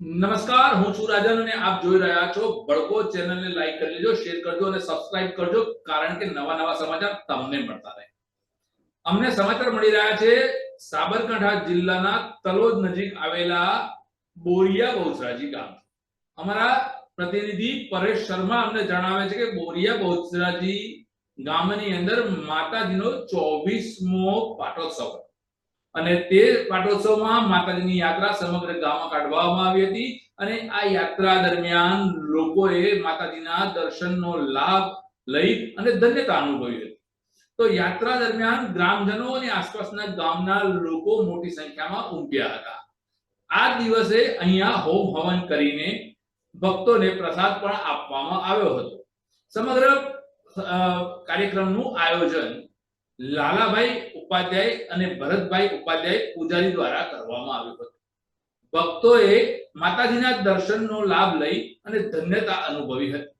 નમસ્કાર, હું છું રાજન અને આપ જોઈ રહ્યા છો બળકો ચેનલને લાઈક કરી લેજો, શેર કરજો અને સબસ્ક્રાઇબ કરજો, કારણ કે નવા નવા સમાચાર તમને મળતા રહે. અમને સમાચાર મળી રહ્યા છે, સાબરકાંઠા જિલ્લાના તલોદ નજીક આવેલા બોરિયા બહુચરાજી ગામ. અમારા પ્રતિનિધિ પરેશ શર્મા અમને જણાવે છે કે બોરિયા બહુચરાજી ગામની અંદર માતાજીનો ચોવીસમો પાટોત્સવ. અને તે પાટોત્સવમાં માતાજીની યાત્રા સમગ્ર ગામમાં કાઢવામાં આવી હતી અને આ યાત્રા દરમિયાન લોકોએ માતાજીના દર્શનનો લાભ લઈ અને ધન્યતા અનુભવી હતી. તો યાત્રા દરમિયાન ગ્રામજનો અને આસપાસના ગામના લોકો મોટી સંખ્યામાં ઉમટ્યા હતા. આ દિવસે અહીંયા હોમ હવન કરીને ભક્તોને પ્રસાદ પણ આપવામાં આવ્યો હતો. સમગ્ર કાર્યક્રમનું આયોજન લાલાભાઈ ઉપાધ્યાય અને ભરતભાઈ ઉપાધ્યાય પૂજારી દ્વારા કરવામાં આવ્યું હતું. ભક્તોએ માતાજીના દર્શનનો લાભ લઈ અને ધન્યતા અનુભવી હતી.